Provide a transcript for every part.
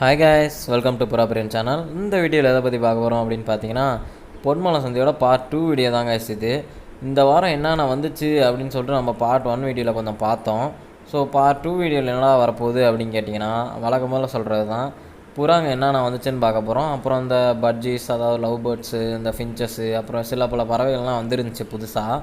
Hi guys welcome to Purapriyan channel இந்த வீடியோவில் எதை பற்றி பார்க்க போகிறோம் அப்படின்னு பார்த்தீங்கன்னா பொன்மலை சந்தையோட பார்ட் டூ வீடியோ தாங்க guys இது. இந்த வாரம் என்னென்ன வந்துச்சு அப்படின்னு சொல்லிட்டு நம்ம பார்ட் ஒன் வீடியோவில் கொஞ்சம் பார்த்தோம். ஸோ பார்ட் டூ வீடியோவில் என்னடா வரப்போகுது அப்படின்னு கேட்டிங்கன்னா வழக்கம் போல் சொல்கிறது தான் புறாங்க என்னென்ன வந்துச்சுன்னு பார்க்க போகிறோம் அப்புறம் இந்த பட்ஜிஸ் அதாவது லவ் பேர்ட்ஸு இந்த ஃபின்ச்சஸ்ஸு அப்புறம் சில பல பறவைகள்லாம் வந்துருந்துச்சு புதுசாக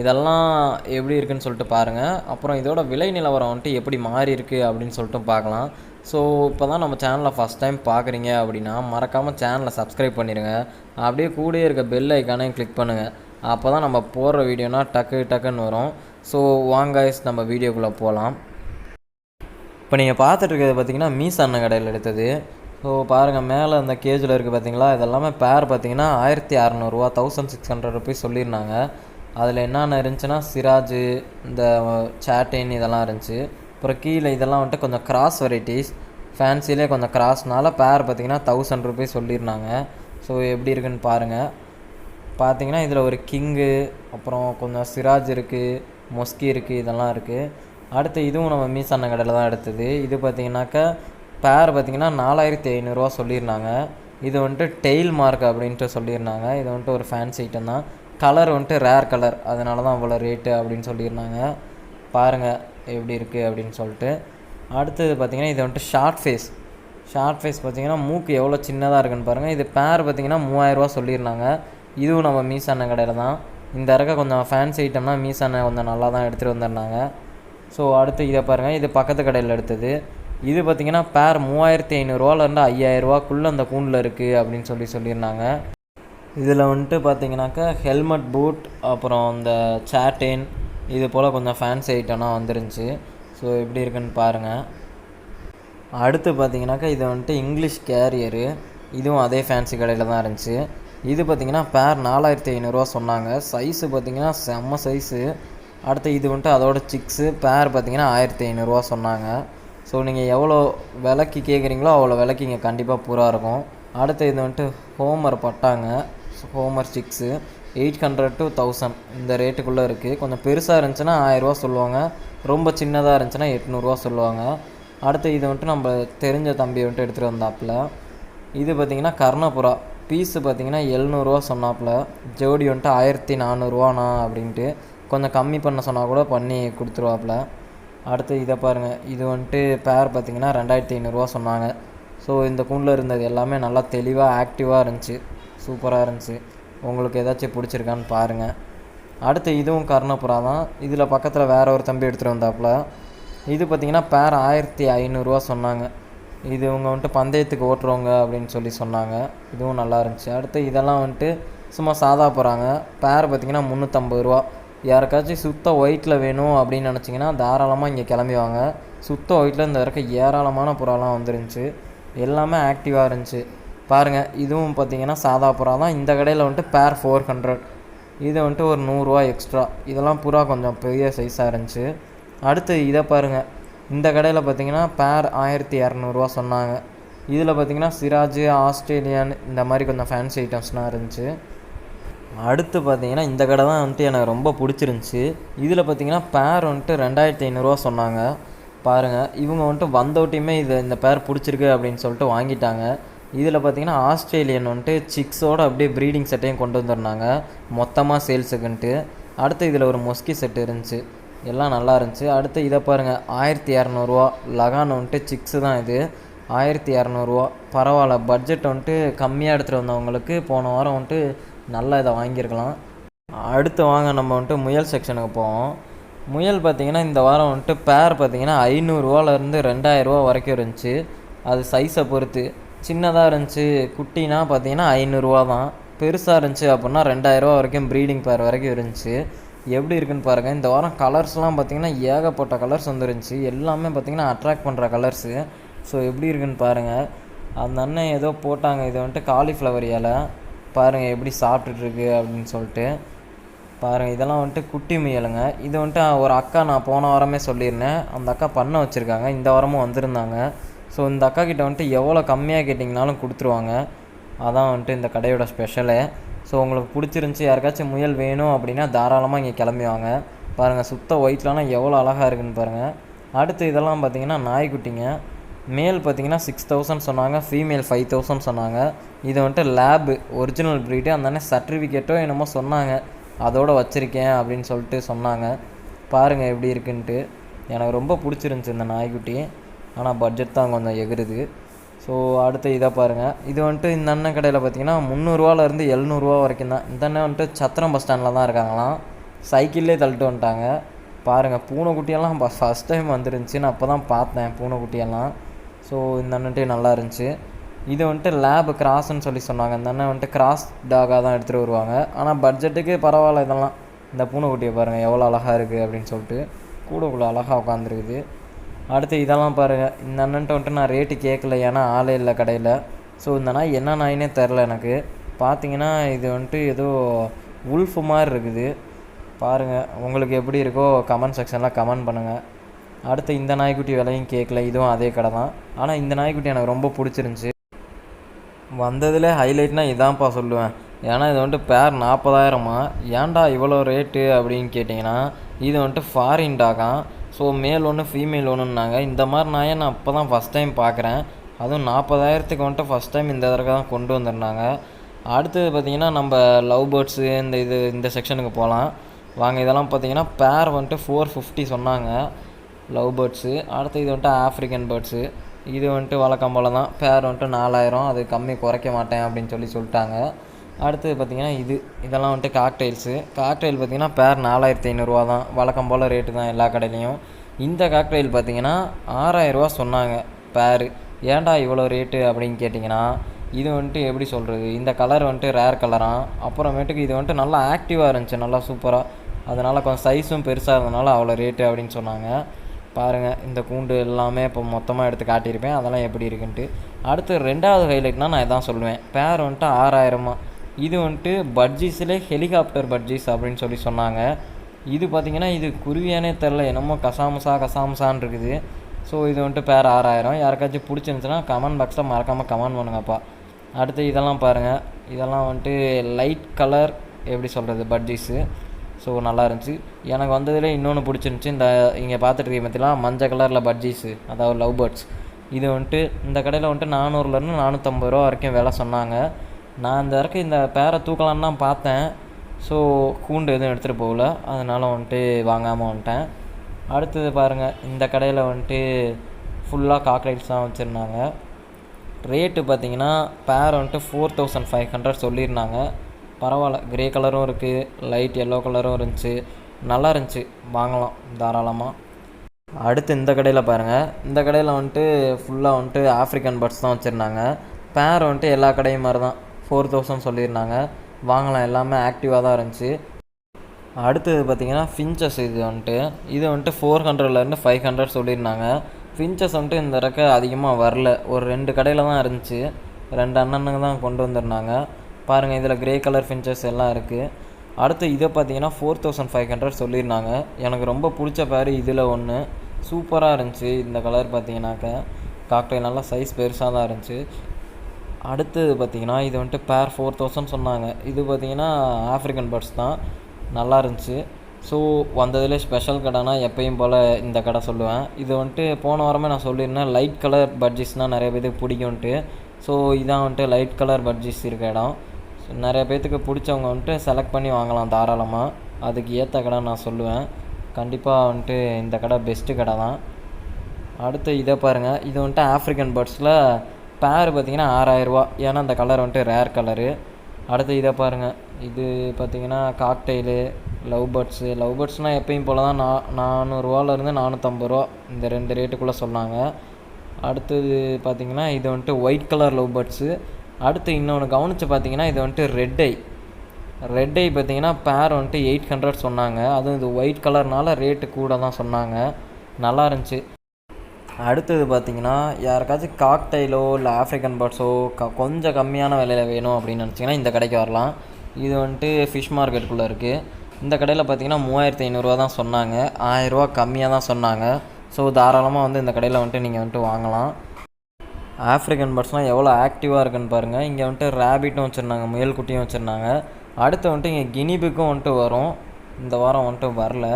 இதெல்லாம் எப்படி இருக்குன்னு சொல்லிட்டு பாருங்கள் அப்புறம் இதோட விலை நிலவரம் வந்துட்டு எப்படி மாறி இருக்குது அப்படின்னு சொல்லிட்டு பார்க்கலாம். ஸோ இப்போ தான் நம்ம சேனலை ஃபஸ்ட் டைம் பார்க்குறீங்க அப்படின்னா மறக்காமல் சேனலை சப்ஸ்கிரைப் பண்ணிடுங்க அப்படியே கூடயே இருக்க பெல் ஐக்கானையும் கிளிக் பண்ணுங்கள் அப்போ தான் நம்ம போடுற வீடியோனா டக்கு டக்குன்னு வரும். ஸோ வாங்காய்ஸ் நம்ம வீடியோக்குள்ளே போகலாம் இப்போ நீங்கள் பார்த்துட்ருக்கிறது பார்த்தீங்கன்னா மீஸ் அண்ணன் கடையில் எடுத்தது. ஸோ பாருங்கள் மேலே அந்த கேஜில் இருக்குது பார்த்தீங்களா இதெல்லாமே பேர் பார்த்தீங்கன்னா ஆயிரத்தி அறநூறுவா தௌசண்ட் சிக்ஸ் ஹண்ட்ரட் ருபீஸ் சொல்லியிருந்தாங்க. அதில் என்னென்ன இருந்துச்சுன்னா சிராஜு இந்த சேட்டின் இதெல்லாம் இருந்துச்சு. அப்புறம் கீழே இதெல்லாம் வந்துட்டு கொஞ்சம் கிராஸ் வெரைட்டிஸ் ஃபேன்சிலே கொஞ்சம் கிராஸ்னால பேர் பார்த்தீங்கன்னா தௌசண்ட் ருபீஸ் சொல்லியிருந்தாங்க. ஸோ எப்படி இருக்குன்னு பாருங்கள் பார்த்தீங்கன்னா இதில் ஒரு கிங்கு அப்புறம் கொஞ்சம் சிராஜ் இருக்குது மொஸ்கி இருக்குது இதெல்லாம் இருக்குது அடுத்து இதுவும் நம்ம மீசான கடையில் தான் எடுத்தது. இது பார்த்தீங்கன்னாக்கா பேர் பார்த்தீங்கன்னா நாலாயிரத்தி ஐநூறுரூவா சொல்லியிருந்தாங்க. இது வந்துட்டு டெய்ல் மார்க் அப்படின்ட்டு சொல்லியிருந்தாங்க. இது வந்துட்டு ஒரு ஃபேன்சி ஐட்டம் தான். கலர் வந்துட்டு ரேர் கலர். அதனால தான் அவ்வளோ ரேட்டு அப்படின்னு சொல்லியிருந்தாங்க. பாருங்கள் எப்படி இருக்குது அப்படின்னு சொல்லிட்டு. அடுத்தது பார்த்திங்கன்னா இது வந்துட்டு ஷார்ட் ஃபேஸ் ஷார்ட் ஃபேஸ் பார்த்தீங்கன்னா மூக்கு எவ்வளோ சின்னதாக இருக்குன்னு பாருங்கள் இது பேர் பார்த்தீங்கன்னா மூவாயிரரூவா சொல்லியிருந்தாங்க. இதுவும் நம்ம மீசான கடையில் தான். இந்த இருக்க கொஞ்சம் ஃபேன்சி ஐட்டம்னா மீசான கொஞ்சம் நல்லா தான் எடுத்துகிட்டு வந்திருந்தாங்க. ஸோ அடுத்து இதை பாருங்கள் இது பக்கத்து கடையில் எடுத்தது. இது பார்த்தீங்கன்னா பேர் மூவாயிரத்தி ஐநூறுரூவாலேருந்து ஐயாயிரரூவாக்குள்ளே அந்த கூண்டில் இருக்குது அப்படின்னு சொல்லி சொல்லியிருந்தாங்க. இதில் வந்துட்டு பார்த்தீங்கன்னாக்கா ஹெல்மெட் பூட் அப்புறம் இந்த சேட்டின் இது போல் கொஞ்சம் ஃபேன்சி ஐட்டம்லாம் வந்துருந்துச்சு. ஸோ எப்படி இருக்குன்னு பாருங்கள் அடுத்து பார்த்தீங்கன்னாக்கா இது வந்துட்டு இங்கிலீஷ் கேரியரு இதுவும் அதே ஃபேன்சி கடையில் தான் இருந்துச்சு. இது பார்த்தீங்கன்னா பேர் நாலாயிரத்தி ஐநூறுரூவா சொன்னாங்க. சைஸு பார்த்தீங்கன்னா செம்ம சைஸு அடுத்து இது வந்துட்டு அதோட சிக்ஸு பேர் பார்த்தீங்கன்னா ஆயிரத்தி ஐநூறுரூவா சொன்னாங்க. ஸோ நீங்கள் எவ்வளோ விலைக்கு கேட்குறீங்களோ அவ்வளோ விலைக்கு இங்கே கண்டிப்பாக பூரா இருக்கும். அடுத்து இது வந்துட்டு homer பட்டாங்க. Homer sticks eight hundred to thousand. இந்த ரேட்டுக்குள்ளே இருக்குது கொஞ்சம் பெருசாக இருந்துச்சுன்னா ஆயிரரூவா சொல்லுவாங்க. ரொம்ப சின்னதாக இருந்துச்சுன்னா எட்நூறுரூவா சொல்லுவாங்க. அடுத்து இது வந்துட்டு நம்ம தெரிஞ்ச தம்பி வந்துட்டு எடுத்துகிட்டு வந்தாப்புல. இது பார்த்திங்கன்னா கர்ணபுரா. பீஸு பார்த்திங்கன்னா எழுநூறுவா சொன்னாப்புல. ஜோடி வந்துட்டு ஆயிரத்தி நானூறுரூவாண்ணா அப்படின்ட்டு. கொஞ்சம் கம்மி பண்ண சொன்னால் கூட பண்ணி கொடுத்துருவாப்புல. அடுத்து இதை பாருங்கள் இது வந்துட்டு பேர் பார்த்திங்கன்னா ரெண்டாயிரத்தி ஐநூறுரூவா சொன்னாங்க. ஸோ இந்த கூண்டில் இருந்தது எல்லாமே நல்லா தெளிவாக ஆக்டிவாக இருந்துச்சு. சூப்பராக இருந்துச்சு. உங்களுக்கு ஏதாச்சும் பிடிச்சிருக்கான்னு பாருங்கள் அடுத்து இதுவும் கர்ணபுரா தான். இதில் பக்கத்தில் வேற ஒரு தம்பி எடுத்துகிட்டு வந்தாப்புல. இது பார்த்திங்கன்னா பேர் ஆயிரத்தி ஐநூறுரூவா சொன்னாங்க. இது இவங்க வந்துட்டு பந்தயத்துக்கு ஓட்டுறவங்க அப்படின்னு சொல்லி சொன்னாங்க. இதுவும் நல்லா இருந்துச்சு. அடுத்து இதெல்லாம் வந்துட்டு சும்மா சாதா போகிறாங்க பேர் பார்த்திங்கன்னா முந்நூற்றம்பது ரூபா. யாருக்காச்சும் சுத்த ஒயிட்டில் வேணும் அப்படின்னு நினச்சிங்கன்னா தாராளமாக இங்கே கிளம்பி வாங்க. சுத்த ஒயிட்டில் இந்த வரைக்கும் ஏராளமான புறாலாம் வந்துருந்துச்சு. எல்லாமே ஆக்டிவாக இருந்துச்சு. பாருங்கள் இதுவும் பார்த்தீங்கன்னா சாதா புறா தான். இந்த கடையில் வந்துட்டு பேர் ஃபோர் ஹண்ட்ரட் இது வந்துட்டு ஒரு நூறுரூவா எக்ஸ்ட்ரா இதெல்லாம் புறா கொஞ்சம் பெரிய சைஸாக இருந்துச்சு. அடுத்து இதை பாருங்கள் இந்த கடையில் பார்த்தீங்கன்னா பேர் ஆயிரத்தி இரநூறுவா சொன்னாங்க. இதில் பார்த்தீங்கன்னா சிராஜ் ஆஸ்திரேலியன் இந்த மாதிரி கொஞ்சம் ஃபேன்சி ஐட்டம்ஸ்லாம் இருந்துச்சு. அடுத்து பார்த்தீங்கன்னா இந்த கடை தான் வந்துட்டு எனக்கு ரொம்ப பிடிச்சிருந்துச்சி. இதில் பார்த்தீங்கன்னா பேர் வந்துட்டு ரெண்டாயிரத்தி ஐநூறுரூவா சொன்னாங்க. பாருங்கள் இவங்க வந்துட்டு வந்தோட்டையுமே இது இந்த பேர் பிடிச்சிருக்கு அப்படின்னு சொல்லிட்டு வாங்கிட்டாங்க. இதில் பார்த்தீங்கன்னா ஆஸ்திரேலியன் வந்துட்டு சிக்ஸோட அப்படியே ப்ரீடிங் செட்டையும் கொண்டு வந்துருந்தாங்க. மொத்தமாக சேல்ஸுக்குன்ட்டு அடுத்து இதில் ஒரு மொஸ்கி செட் இருந்துச்சு. எல்லாம் நல்லா இருந்துச்சு. அடுத்து இதை பாருங்கள் ஆயிரத்தி இரநூறுவா லகான் வந்துட்டு சிக்ஸு தான் இது. ஆயிரத்தி இரநூறுவா பரவாயில்ல. பட்ஜெட் வந்துட்டு கம்மியாக எடுத்துகிட்டு வந்தவங்களுக்கு போன வாரம் வந்துட்டு நல்லா இதை வாங்கியிருக்கலாம். அடுத்து வாங்க நம்ம வந்துட்டு முயல் செக்ஷனுக்கு போவோம். முயல் பார்த்திங்கன்னா இந்த வாரம் வந்துட்டு பேர் பார்த்திங்கன்னா ஐநூறுரூவாலேருந்து ரெண்டாயிரரூவா வரைக்கும் இருந்துச்சு. அது சைஸை பொறுத்து. சின்னதாக இருந்துச்சு குட்டினா பார்த்தீங்கன்னா ஐநூறுரூவா தான். பெருசாக இருந்துச்சு அப்படின்னா ரெண்டாயிரரூவா வரைக்கும் ப்ரீடிங் பேர் வரைக்கும் இருந்துச்சு. எப்படி இருக்குன்னு பாருங்கள் இந்த வாரம் கலர்ஸ்லாம் பார்த்திங்கன்னா ஏகப்பட்ட கலர்ஸ் வந்துருந்துச்சு. எல்லாமே பார்த்திங்கன்னா அட்ராக்ட் பண்ணுற கலர்ஸு ஸோ எப்படி இருக்குன்னு பாருங்கள் அந்த அண்ணன் ஏதோ போட்டாங்க இது வந்துட்டு காலிஃப்ளவர் இலை. பாருங்கள் எப்படி சாப்பிட்டுட்ருக்கு அப்படின்னு சொல்லிட்டு. பாருங்கள் இதெல்லாம் வந்துட்டு குட்டி முயலுங்க இது வந்துட்டு ஒரு அக்கா நான் போன வாரமே சொல்லியிருந்தேன். அந்த அக்கா பண்ண வச்சுருக்காங்க. இந்த வாரமும் வந்திருந்தாங்க. ஸோ இந்த அக்கா கிட்ட வந்துட்டு எவ்வளோ கம்மியாக கேட்டிங்கனாலும் கொடுத்துருவாங்க. அதான் வந்துட்டு இந்த கடையோட ஸ்பெஷலு ஸோ உங்களுக்கு பிடிச்சிருந்துச்சி யாருக்காச்சும் முயல் வேணும் அப்படின்னா தாராளமாக இங்கே கிளம்பி வாங்க. பாருங்கள் சுத்த ஒயிட்லலாம் எவ்வளோ அழகாக இருக்குன்னு பாருங்கள் அடுத்து இதெல்லாம் பார்த்தீங்கன்னா நாய்க்குட்டிங்க. மேல் பார்த்தீங்கன்னா சிக்ஸ் தௌசண்ட் சொன்னாங்க. ஃபீமேல் ஃபைவ் தௌசண்ட் சொன்னாங்க. இது வந்துட்டு லேபு ஒரிஜினல் ப்ரீடு அந்த சர்டிஃபிகேட்டோ என்னமோ சொன்னாங்க. அதோடு வச்சுருக்கேன் அப்படின்னு சொல்லிட்டு சொன்னாங்க. பாருங்கள் எப்படி இருக்குன்ட்டு. எனக்கு ரொம்ப பிடிச்சிருந்துச்சி இந்த நாய்க்குட்டி. ஆனால் பட்ஜெட் தான் கொஞ்சம் எகிருது ஸோ அடுத்து இதை பாருங்கள் இது வந்துட்டு இந்த அண்ணன் கடையில் பார்த்தீங்கன்னா முந்நூறுவாலேருந்து எழுநூறுவா வரைக்கும் தான். இந்த அண்ணன் வந்துட்டு சத்திரம் பஸ் ஸ்டாண்டில் தான் இருக்காங்களாம். சைக்கிள்லேயே தள்ளிட்டு வந்துட்டாங்க. பாருங்கள் பூனைக்குட்டியெல்லாம் ஃபஸ்ட் டைம் வந்துருந்துச்சு. நான் அப்போ தான் பார்த்தேன் பூனைக்குட்டியெல்லாம். ஸோ இந்த அண்ணன்ட்டே நல்லா இருந்துச்சு. இது வந்துட்டு லேப் கிராஸ்ன்னு சொல்லி சொன்னாங்க. இந்த அண்ணன் வந்துட்டு கிராஸ் டாகாக தான் எடுத்துகிட்டு வருவாங்க. ஆனால் பட்ஜெட்டுக்கு பரவாயில்ல இதெல்லாம். இந்த பூனைக்குட்டியை பாருங்கள் எவ்வளோ அழகாக இருக்குது அப்படின்னு சொல்லிட்டு. கூடக்குள்ளே அழகாக உட்காந்துருக்குது அடுத்து இதெல்லாம் பாருங்கள் இந்த அண்ணன்ட்ட வந்துட்டு நான் ரேட்டு கேட்கல ஏன்னா ஆளே இல்லை கடையில். ஸோ இந்த நாய் என்ன நாயினே தெரில எனக்கு. பார்த்தீங்கன்னா இது வந்துட்டு ஏதோ உல்ஃப் மாதிரி இருக்குது. பாருங்கள் உங்களுக்கு எப்படி இருக்கோ கமெண்ட் செக்ஷனில் கமெண்ட் பண்ணுங்கள் அடுத்து இந்த நாய்க்குட்டி விலையும் கேட்கல இதுவும் அதே கடை தான். ஆனால் இந்த நாய்க்குட்டி எனக்கு ரொம்ப பிடிச்சிருந்துச்சி. வந்ததில் ஹைலைட்னால் இதான்ப்பா சொல்லுவேன். ஏன்னா இது வந்துட்டு பேர் நாற்பதாயிரமா ஏன்டா இவ்வளோ ரேட்டு அப்படின்னு கேட்டிங்கன்னா இது வந்துட்டு ஃபாரின் டாகாம் ஸோ மேல் ஒன்று ஃபீமேல் ஒன்றுன்னாங்க இந்த மாதிரி நாயை நான் அப்போ தான் ஃபஸ்ட் டைம் பார்க்குறேன். அதுவும் நாற்பதாயிரத்துக்கு வந்துட்டு ஃபஸ்ட் டைம் இந்த தடவை தான் கொண்டு வந்திருந்தாங்க. அடுத்தது பார்த்திங்கன்னா நம்ம லவ் பேர்ட்ஸு இந்த இது இந்த செக்ஷனுக்கு போகலாம். வாங்க இதெல்லாம் பார்த்தீங்கன்னா பேர் வந்துட்டு ஃபோர் ஃபிஃப்டி சொன்னாங்க. லவ் பேர்ட்ஸு அடுத்து இது வந்துட்டு ஆஃப்ரிக்கன் பேர்ட்ஸு இது வந்துட்டு வழக்கம் போல தான். பேர் வந்துட்டு நாலாயிரம். அது கம்மி குறைக்க மாட்டேன் அப்படின்னு சொல்லி சொல்லிட்டாங்க. அடுத்தது பார்த்திங்கன்னா இது இதெல்லாம் வந்துட்டு காக்டைல்ஸு காக்டைல் பார்த்திங்கன்னா பேர் நாலாயிரத்தி ஐநூறுரூவா தான். வழக்கம் போல் ரேட்டு தான் எல்லா கடையிலையும். இந்த காக்டைல் பார்த்திங்கன்னா ஆறாயிரரூவா சொன்னாங்க பேரு ஏன்டா இவ்வளோ ரேட்டு அப்படின்னு கேட்டிங்கன்னா இது வந்துட்டு எப்படி சொல்கிறது இந்த கலர் வந்துட்டு ரேர் கலராக அப்புறமேட்டுக்கு இது வந்துட்டு நல்லா ஆக்டிவாக இருந்துச்சு நல்லா சூப்பராக அதனால் கொஞ்சம் சைஸும் பெருசாக இருந்தனால அவ்வளோ ரேட்டு அப்படின்னு சொன்னாங்க. பாருங்கள் இந்த கூண்டு எல்லாமே இப்போ மொத்தமாக எடுத்து காட்டியிருப்பேன். அதெல்லாம் எப்படி இருக்குன்ட்டு. அடுத்து ரெண்டாவது ஹைலைட்னால் நான் இதான் சொல்லுவேன். பேர் வந்துட்டு ஆறாயிரமா? இது வந்துட்டு பட்ஜீஸ்லே ஹெலிகாப்டர் பட்ஜீஸ் அப்படின்னு சொல்லி சொன்னாங்க. இது பார்த்திங்கன்னா இது குருவியானே தெரில என்னமோ கசாமுசா கசாமுசான்னு இருக்குது. ஸோ இது வந்துட்டு பேர் ஆறாயிரம். யாருக்காச்சும் பிடிச்சிருந்துச்சுன்னா கமெண்ட் பாக்ஸில் மறக்காமல் கமெண்ட் பண்ணுங்கப்பா. அடுத்து இதெல்லாம் பாருங்கள் இதெல்லாம் வந்துட்டு லைட் கலர் எப்படி சொல்கிறது பட்ஜீஸு ஸோ நல்லா இருந்துச்சு. எனக்கு வந்ததில் இன்னொன்று பிடிச்சிருந்துச்சி. இந்த இங்கே பார்த்துட்டு இருக்க மஞ்சள் கலரில் பட்ஜீஸு அதாவது லவ் பேர்ட்ஸ் இது வந்துட்டு இந்த கடையில் வந்துட்டு நானூறுலேருந்து நானூற்றம்பது ரூபா வரைக்கும் விலை சொன்னாங்க. நான் இந்த வரைக்கும் இந்த பேரை தூக்கலான்னு தான் பார்த்தேன். ஸோ கூண்டு எதுவும் எடுத்துகிட்டு போகல. அதனால் வந்துட்டு வாங்காமல் வந்துட்டேன். அடுத்தது பாருங்கள் இந்த கடையில் வந்துட்டு ஃபுல்லாக காக்ரைட்ஸ் தான் வச்சுருந்தாங்க. ரேட்டு பார்த்தீங்கன்னா பேர் வந்துட்டு ஃபோர் தௌசண்ட் ஃபைவ் ஹண்ட்ரட் சொல்லியிருந்தாங்க. பரவாயில்ல கிரே கலரும் இருக்குது லைட் எல்லோ கலரும் இருந்துச்சு. நல்லா இருந்துச்சு. வாங்கலாம் தாராளமாக அடுத்து இந்த கடையில் பாருங்கள் இந்த கடையில் வந்துட்டு ஃபுல்லாக வந்துட்டு ஆஃப்ரிக்கன் பர்ட்ஸ் தான் வச்சுருந்தாங்க. பேர் வந்துட்டு எல்லா கடையும் மாதிரி தான் ஃபோர் தௌசண்ட் சொல்லியிருந்தாங்க. வாங்கலாம் எல்லாமே ஆக்டிவாக தான் இருந்துச்சு. அடுத்தது பார்த்திங்கன்னா ஃபின்ச்சஸ் இது வந்துட்டு. இது வந்துட்டு ஃபோர் ஹண்ட்ரட்லேருந்து ஃபைவ் ஹண்ட்ரட் சொல்லியிருந்தாங்க. ஃபின்ச்சஸ் வந்துட்டு இந்த ரெக்க அதிகமாக வரல. ஒரு ரெண்டு கடையில் தான் இருந்துச்சு. ரெண்டு அண்ணனுங்க தான் கொண்டு வந்திருந்தாங்க. பாருங்கள் இதில் கிரே கலர் ஃபின்ச்சஸ் எல்லாம் இருக்குது அடுத்து இதை பார்த்தீங்கன்னா ஃபோர் தௌசண்ட் ஃபைவ் ஹண்ட்ரட் சொல்லியிருந்தாங்க. எனக்கு ரொம்ப பிடிச்ச பேர் இதில் ஒன்று சூப்பராக இருந்துச்சு இந்த கலர் பார்த்தீங்கன்னாக்க. காக்டைல் நல்லா சைஸ் பெருசாக தான் இருந்துச்சு. அடுத்தது பார்த்தீங்கன்னா இது வந்துட்டு பேர் ஃபோர் தௌசண்ட் சொன்னாங்க. இது பார்த்தீங்கன்னா ஆஃப்ரிக்கன் பேர்ட்ஸ் தான். நல்லா இருந்துச்சு. ஸோ வந்ததுலேயே ஸ்பெஷல் கடைனா எப்பயும் போல் இந்த கடை சொல்லுவேன். இது வந்துட்டு போன வாரமே நான் சொல்லியிருந்தேன் லைட் கலர் பட்ஜிஸ்னால் நிறைய பேருக்கு பிடிக்கும்ன்ட்டு. ஸோ இதான் வந்துட்டு லைட் கலர் பட்ஜிஸ் இருக்க இடம். ஸோ நிறைய பேர்த்துக்கு பிடிச்சவங்க வந்துட்டு செலக்ட் பண்ணி வாங்கலாம் தாராளமாக அதுக்கு ஏற்ற கடை நான் சொல்லுவேன். கண்டிப்பாக வந்துட்டு இந்த கடை பெஸ்ட்டு கடை தான். அடுத்து இதை பாருங்கள் இது வந்துட்டு ஆஃப்ரிக்கன் பேர்ட்ஸில் பேர் பார்த்தீங்கன்னா ஆறாயிரரூவா. ஏன்னா அந்த கலர் வந்துட்டு ரேர் கலரு அடுத்து இதை பாருங்கள் இது பார்த்தீங்கன்னா காக்டெயிலு லவ் பேர்ட்ஸு லவ் பேர்ட்ஸ்னால் எப்பயும் போல் தான் நா நானூறுரூவாலேருந்து நானூற்றம்பது ரூபா இந்த ரெண்டு ரேட்டுக்குள்ளே சொன்னாங்க. அடுத்தது பார்த்திங்கன்னா இது வந்துட்டு ஒயிட் கலர் லவ் பேர்ட்ஸு அடுத்து இன்னொன்று கவனித்து பார்த்தீங்கன்னா இது வந்துட்டு ரெட் ஐ ரெட் ஐ பார்த்தீங்கன்னா பேர் வந்துட்டு எயிட் ஹண்ட்ரட் சொன்னாங்க. அதுவும் இது ஒயிட் கலர்னால ரேட்டு கூட தான் சொன்னாங்க. நல்லா இருந்துச்சு. அடுத்தது பார்த்தீங்கன்னா யாருக்காச்சும் காக்டைலோ இல்லை ஆஃப்ரிக்கன் பேர்ட்ஸோ க கொஞ்சம் கம்மியான விலையில் வேணும் அப்படின்னு நினச்சிங்கன்னா இந்த கடைக்கு வரலாம். இது வந்துட்டு ஃபிஷ் மார்க்கெட்டுக்குள்ளே இருக்குது இந்த கடையில் பார்த்தீங்கன்னா மூவாயிரத்தி ஐநூறுரூவா தான் சொன்னாங்க. ஆயிரரூவா கம்மியாக தான் சொன்னாங்க. ஸோ தாராளமாக வந்து இந்த கடையில் வந்துட்டு நீங்கள் வந்துட்டு வாங்கலாம். ஆஃப்ரிக்கன் பேர்ட்ஸ்லாம் எவ்வளோ ஆக்டிவாக இருக்குன்னு பாருங்கள் இங்கே வந்துட்டு ரேபிட்டும் வச்சுருந்தாங்க முயல் குட்டியும் வச்சுருந்தாங்க. அடுத்து வந்துட்டு இங்கே கினிபிக்கும் வந்துட்டு வரும். இந்த வாரம் வந்துட்டு வரல.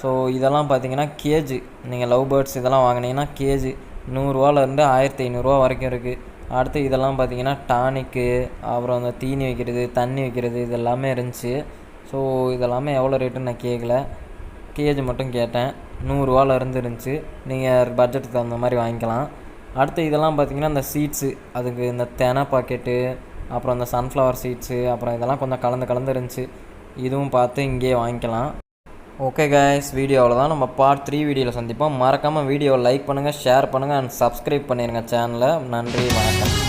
ஸோ இதெல்லாம் பார்த்தீங்கன்னா கேஜு. நீங்கள் லவ் பேர்ட்ஸ் இதெல்லாம் வாங்கினீங்கன்னா கேஜு. நூறுரூவாலேருந்து ஆயிரத்தி ஐநூறுரூவா வரைக்கும் இருக்குது அடுத்து இதெல்லாம் பார்த்தீங்கன்னா டானிக்கு அப்புறம் அந்த தீனி வைக்கிறது தண்ணி வைக்கிறது இது எல்லாமே இருந்துச்சு. ஸோ இதெல்லாமே எவ்வளோ ரேட்டுன்னு நான் கேட்கல கேஜ் மட்டும் கேட்டேன். நூறுரூவால இருந்து இருந்துச்சு. நீங்கள் பட்ஜெட்டுக்கு தகுந்த மாதிரி வாங்கிக்கலாம். அடுத்து இதெல்லாம் பார்த்தீங்கன்னா இந்த சீட்ஸு அதுக்கு இந்த தெனை பாக்கெட்டு அப்புறம் இந்த சன்ஃப்ளவர் சீட்ஸு அப்புறம் இதெல்லாம் கொஞ்சம் கலந்து கலந்து இருந்துச்சு. இதுவும் பார்த்து இங்கேயே வாங்கிக்கலாம். ஓகே கைஸ் வீடியோவில் தான் நம்ம பார்ட் த்ரீ வீடியோவில் சந்திப்போம். மறக்காமல் வீடியோவை லைக் பண்ணுங்கள் ஷேர் பண்ணுங்கள் அண்ட் சப்ஸ்கிரைப் பண்ணிடுங்க சேனலை நன்றி வணக்கம்.